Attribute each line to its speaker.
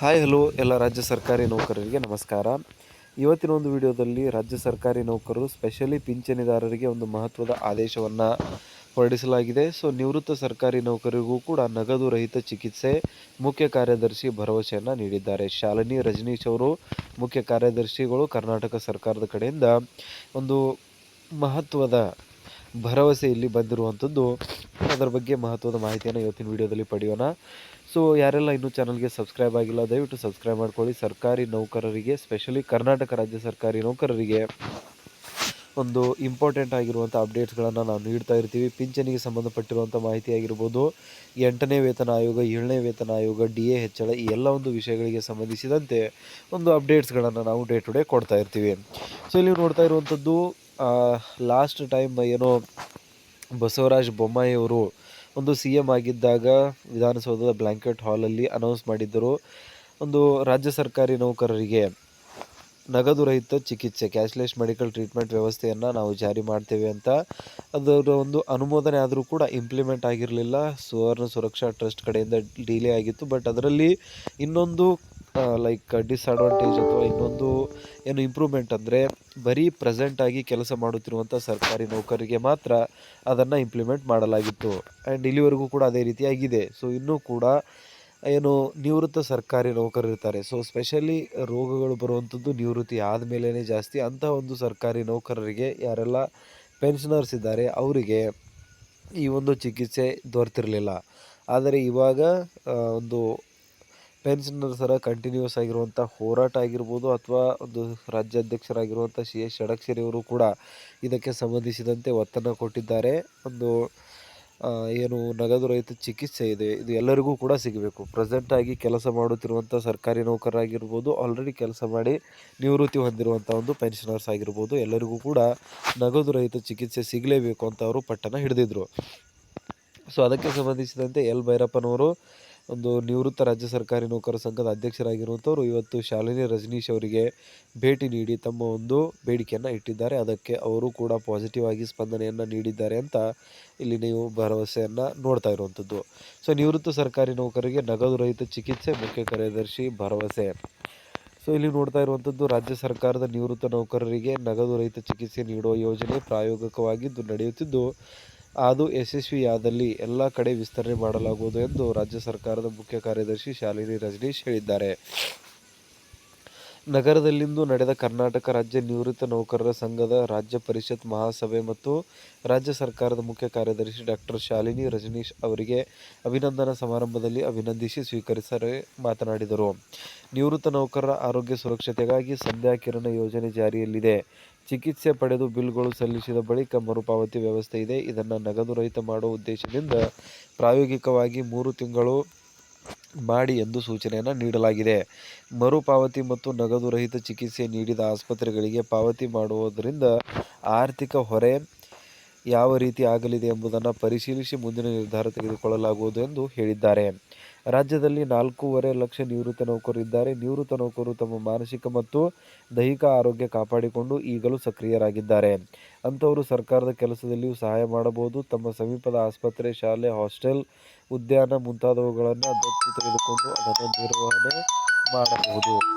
Speaker 1: Hi, hello, ಎಲ್ಲ ರಾಜ್ಯ ಸರ್ಕಾರಿ ನೌಕರರಿಗೆ ನಮಸ್ಕಾರ. ಇವತ್ತಿನ ಒಂದು ವಿಡಿಯೋದಲ್ಲಿ ರಾಜ್ಯ ಸರ್ಕಾರಿ ನೌಕರರು ಸ್ಪೆಷಲಿ ಪಿಂಚಣಿದಾರರಿಗೆ ಒಂದು ಮಹತ್ವದ ಆದೇಶವನ್ನು ಹೊರಡಿಸಲಾಗಿದೆ. ಸೊ ನಿವೃತ್ತ ಸರ್ಕಾರಿ ನೌಕರರಿಗೂ ಕೂಡ ನಗದು ರಹಿತ ಚಿಕಿತ್ಸೆ, ಮುಖ್ಯ ಕಾರ್ಯದರ್ಶಿ ಭರವಸೆಯನ್ನು ನೀಡಿದ್ದಾರೆ. ಶಾಲಿನಿ ರಜನೀಶ್ ಅವರು ಮುಖ್ಯ ಕಾರ್ಯದರ್ಶಿಗಳು ಕರ್ನಾಟಕ ಸರ್ಕಾರದ ಕಡೆಯಿಂದ ಒಂದು ಮಹತ್ವದ ಭರವಸೆ ಇಲ್ಲಿ ಬಂದಿರುವಂಥದ್ದು. ಅದರ ಬಗ್ಗೆ ಮಹತ್ವದ ಮಾಹಿತಿಯನ್ನು ಇವತ್ತಿನ ವಿಡಿಯೋದಲ್ಲಿ ಪಡೆಯೋಣ. ಸೊ ಯಾರೆಲ್ಲ ಇನ್ನೂ ಚಾನಲ್ಗೆ ಸಬ್ಸ್ಕ್ರೈಬ್ ಆಗಿಲ್ಲ, ದಯವಿಟ್ಟು ಸಬ್ಸ್ಕ್ರೈಬ್ ಮಾಡ್ಕೊಳ್ಳಿ. ಸರ್ಕಾರಿ ನೌಕರರಿಗೆ ಸ್ಪೆಷಲಿ ಕರ್ನಾಟಕ ರಾಜ್ಯ ಸರ್ಕಾರಿ ನೌಕರರಿಗೆ ಒಂದು ಇಂಪಾರ್ಟೆಂಟ್ ಆಗಿರುವಂಥ ಅಪ್ಡೇಟ್ಸ್ಗಳನ್ನು ನಾವು ನೀಡ್ತಾ ಇರ್ತೀವಿ. ಪಿಂಚಣಿಗೆ ಸಂಬಂಧಪಟ್ಟಿರುವಂಥ ಮಾಹಿತಿ ಆಗಿರ್ಬೋದು, ಎಂಟನೇ ವೇತನ ಆಯೋಗ, ಏಳನೇ ವೇತನ ಆಯೋಗ ಡಿ ಎ ಹೆಚ್ಚಳ ಈ ಎಲ್ಲ ಒಂದು ವಿಷಯಗಳಿಗೆ ಸಂಬಂಧಿಸಿದಂತೆ ಒಂದು ಅಪ್ಡೇಟ್ಸ್ಗಳನ್ನು ನಾವು ಡೇ ಟು ಡೇ ಕೊಡ್ತಾ ಇರ್ತೀವಿ. ಸೊ ಇಲ್ಲಿ ನೋಡ್ತಾ ಇರುವಂಥದ್ದು ಲಾಸ್ಟ್ ಟೈಮ್ ಏನು ಬಸವರಾಜ ಬೊಮ್ಮಾಯಿ ಅವರು ಒಂದು ಸಿ ಎಂ ಆಗಿದ್ದಾಗ ವಿಧಾನಸೌಧದ ಬ್ಲ್ಯಾಂಕೆಟ್ ಹಾಲಲ್ಲಿ ಅನೌನ್ಸ್ ಮಾಡಿದ್ದರು. ಒಂದು ರಾಜ್ಯ ಸರ್ಕಾರಿ ನೌಕರರಿಗೆ ನಗದು ರಹಿತ ಚಿಕಿತ್ಸೆ ಕ್ಯಾಶ್ಲೆಸ್ ಮೆಡಿಕಲ್ ಟ್ರೀಟ್ಮೆಂಟ್ ವ್ಯವಸ್ಥೆಯನ್ನು ನಾವು ಜಾರಿ ಮಾಡ್ತೇವೆ ಅಂತ. ಅದರ ಒಂದು ಅನುಮೋದನೆ ಆದರೂ ಕೂಡ ಇಂಪ್ಲಿಮೆಂಟ್ ಆಗಿರಲಿಲ್ಲ. ಸುವರ್ಣ ಸುರಕ್ಷಾ ಟ್ರಸ್ಟ್ ಕಡೆಯಿಂದ ಡಿಲೇ ಆಗಿತ್ತು. ಬಟ್ ಅದರಲ್ಲಿ ಇನ್ನೊಂದು ಲೈಕ್ ಡಿಸ್ಅಡ್ವಾಂಟೇಜ್ ಅಥವಾ ಇನ್ನೊಂದು ಏನು ಇಂಪ್ರೂವ್ಮೆಂಟ್ ಅಂದರೆ ಬರೀ ಪ್ರೆಸೆಂಟಾಗಿ ಕೆಲಸ ಮಾಡುತ್ತಿರುವಂಥ ಸರ್ಕಾರಿ ನೌಕರರಿಗೆ ಮಾತ್ರ ಅದನ್ನು ಇಂಪ್ಲಿಮೆಂಟ್ ಮಾಡಲಾಗಿತ್ತು. ಆ್ಯಂಡ್ ಇಲ್ಲಿವರೆಗೂ ಕೂಡ ಅದೇ ರೀತಿಯಾಗಿದೆ ಸೊ ಇನ್ನೂ ಕೂಡ ಏನು ನಿವೃತ್ತ ಸರ್ಕಾರಿ ನೌಕರರು ಇರ್ತಾರೆ. ಸೊ ಸ್ಪೆಷಲಿ ರೋಗಗಳು ಬರುವಂಥದ್ದು ನಿವೃತ್ತಿ ಆದಮೇಲೇ ಜಾಸ್ತಿ ಅಂಥ ಒಂದು ಸರ್ಕಾರಿ ನೌಕರರಿಗೆ ಯಾರೆಲ್ಲ ಪೆನ್ಷನರ್ಸ್ ಇದ್ದಾರೆ ಅವರಿಗೆ ಈ ಒಂದು ಚಿಕಿತ್ಸೆ ದೊರೆತಿರಲಿಲ್ಲ. ಆದರೆ ಇವಾಗ ಒಂದು ಪೆನ್ಷನರ್ಸರ ಕಂಟಿನ್ಯೂಸ್ ಆಗಿರುವಂಥ ಹೋರಾಟ ಆಗಿರ್ಬೋದು ಅಥವಾ ಒಂದು ರಾಜ್ಯಾಧ್ಯಕ್ಷರಾಗಿರುವಂಥ ಸಿ ಎಸ್ ಷಡಕ್ಷರಿ ಅವರು ಕೂಡ ಇದಕ್ಕೆ ಸಂಬಂಧಿಸಿದಂತೆ ಒತ್ತನ್ನು ಕೊಟ್ಟಿದ್ದಾರೆ. ಒಂದು ಏನು ನಗದು ರಹಿತ ಚಿಕಿತ್ಸೆ ಇದೆ. ಇದು ಎಲ್ಲರಿಗೂ ಕೂಡ ಸಿಗಬೇಕು. ಪ್ರೆಸೆಂಟಾಗಿ ಕೆಲಸ ಮಾಡುತ್ತಿರುವಂಥ ಸರ್ಕಾರಿ ನೌಕರರಾಗಿರ್ಬೋದು ಆಲ್ರೆಡಿ ಕೆಲಸ ಮಾಡಿ ನಿವೃತ್ತಿ ಹೊಂದಿರುವಂಥ ಒಂದು ಪೆನ್ಷನರ್ಸ್ ಆಗಿರ್ಬೋದು, ಎಲ್ಲರಿಗೂ ಕೂಡ ನಗದು ರಹಿತ ಚಿಕಿತ್ಸೆ ಸಿಗಲೇಬೇಕು ಅಂತ ಅವರು ಪಟ್ಟಣ ಹಿಡಿದಿದ್ರು. ಸೊ ಅದಕ್ಕೆ ಸಂಬಂಧಿಸಿದಂತೆ ಎಲ್ ಭೈರಪ್ಪನವರು ಒಂದು ನಿವೃತ್ತ ರಾಜ್ಯ ಸರ್ಕಾರಿ ನೌಕರ ಸಂಘದ ಅಧ್ಯಕ್ಷರಾಗಿರುವಂಥವರು. ಇವತ್ತು ಶಾಲಿನಿ ರಜನೀಶ್ ಅವರಿಗೆ ಭೇಟಿ ನೀಡಿ ತಮ್ಮ ಒಂದು ಬೇಡಿಕೆಯನ್ನು ಇಟ್ಟಿದ್ದಾರೆ. ಅದಕ್ಕೆ ಅವರು ಕೂಡ ಪಾಸಿಟಿವ್ ಆಗಿ ಸ್ಪಂದನೆಯನ್ನು ನೀಡಿದ್ದಾರೆ ಅಂತ ಇಲ್ಲಿ ನೀವು ಭರವಸೆಯನ್ನು ನೋಡ್ತಾ ಇರುವಂಥದ್ದು. ಸೊ ನಿವೃತ್ತ ಸರ್ಕಾರಿ ನೌಕರರಿಗೆ ನಗದು ರಹಿತ ಚಿಕಿತ್ಸೆ, ಮುಖ್ಯ ಕಾರ್ಯದರ್ಶಿ ಭರವಸೆ. ಸೊ ಇಲ್ಲಿ ನೋಡ್ತಾ ಇರುವಂಥದ್ದು, ರಾಜ್ಯ ಸರ್ಕಾರದ ನಿವೃತ್ತ ನೌಕರರಿಗೆ ನಗದು ರಹಿತ ಚಿಕಿತ್ಸೆ ನೀಡುವ ಯೋಜನೆ ಪ್ರಾಯೋಗಿಕವಾಗಿದ್ದು ನಡೆಯುತ್ತಿದ್ದು ಅದು ಯಶಸ್ವಿಯಾದಲ್ಲಿ ಎಲ್ಲ ಕಡೆ ವಿಸ್ತರಣೆ ಮಾಡಲಾಗುವುದು ಎಂದು ರಾಜ್ಯ ಸರ್ಕಾರದ ಮುಖ್ಯ ಕಾರ್ಯದರ್ಶಿ ಶಾಲಿನಿ ರಜನೀಶ್ ಹೇಳಿದ್ದಾರೆ. ನಗರದಲ್ಲಿಂದು ನಡೆದ ಕರ್ನಾಟಕ ರಾಜ್ಯ ನಿವೃತ್ತ ನೌಕರರ ಸಂಘದ ರಾಜ್ಯ ಪರಿಷತ್ ಮಹಾಸಭೆ ಮತ್ತು ರಾಜ್ಯ ಸರ್ಕಾರದ ಮುಖ್ಯ ಕಾರ್ಯದರ್ಶಿ ಡಾಕ್ಟರ್ ಶಾಲಿನಿ ರಜನೀಶ್ ಅವರಿಗೆ ಅಭಿನಂದನಾ ಸಮಾರಂಭದಲ್ಲಿ ಅಭಿನಂದಿಸಿ ಸ್ವೀಕರಿಸರೆ ಮಾತನಾಡಿದರು. ನಿವೃತ್ತ ನೌಕರರ ಆರೋಗ್ಯ ಸುರಕ್ಷತೆಗಾಗಿ ಸಂಧ್ಯಾ ಕಿರಣ ಯೋಜನೆ ಜಾರಿಯಲ್ಲಿದೆ. ಚಿಕಿತ್ಸೆ ಪಡೆದು ಬಿಲ್ಗಳು ಸಲ್ಲಿಸಿದ ಬಳಿಕ ಮರುಪಾವತಿ ವ್ಯವಸ್ಥೆ ಇದೆ. ಇದನ್ನು ನಗದು ರಹಿತ ಮಾಡುವ ಉದ್ದೇಶದಿಂದ ಪ್ರಾಯೋಗಿಕವಾಗಿ ಮೂರು ತಿಂಗಳು ಮಾಡಿ ಎಂದು ಸೂಚನೆಯನ್ನು ನೀಡಲಾಗಿದೆ. ಮರುಪಾವತಿ ಮತ್ತು ನಗದು ರಹಿತ ಚಿಕಿತ್ಸೆ ನೀಡಿದ ಆಸ್ಪತ್ರೆಗಳಿಗೆ ಪಾವತಿ ಮಾಡುವುದರಿಂದ ಆರ್ಥಿಕ ಹೊರೆ ಯಾವ ರೀತಿ ಆಗಲಿದೆ ಎಂಬುದನ್ನು ಪರಿಶೀಲಿಸಿ ಮುಂದಿನ ನಿರ್ಧಾರ ತೆಗೆದುಕೊಳ್ಳಲಾಗುವುದು ಎಂದು ಹೇಳಿದ್ದಾರೆ. ರಾಜ್ಯದಲ್ಲಿ ನಾಲ್ಕೂವರೆ ಲಕ್ಷ ನಿವೃತ್ತ ನೌಕರರು ಇದ್ದಾರೆ. ನಿವೃತ್ತ ನೌಕರರು ತಮ್ಮ ಮಾನಸಿಕ ಮತ್ತು ದೈಹಿಕ ಆರೋಗ್ಯ ಕಾಪಾಡಿಕೊಂಡು ಈಗಲೂ ಸಕ್ರಿಯರಾಗಿದ್ದಾರೆ. ಅಂಥವರು ಸರ್ಕಾರದ ಕೆಲಸದಲ್ಲಿಯೂ ಸಹಾಯ ಮಾಡಬಹುದು. ತಮ್ಮ ಸಮೀಪದ ಆಸ್ಪತ್ರೆ, ಶಾಲೆ, ಹಾಸ್ಟೆಲ್, ಉದ್ಯಾನ ಮುಂತಾದವುಗಳನ್ನು ದತ್ತು ತೆಗೆದುಕೊಂಡು ಅದನ್ನು ನಿರ್ವಹಣೆ ಮಾಡಬಹುದು.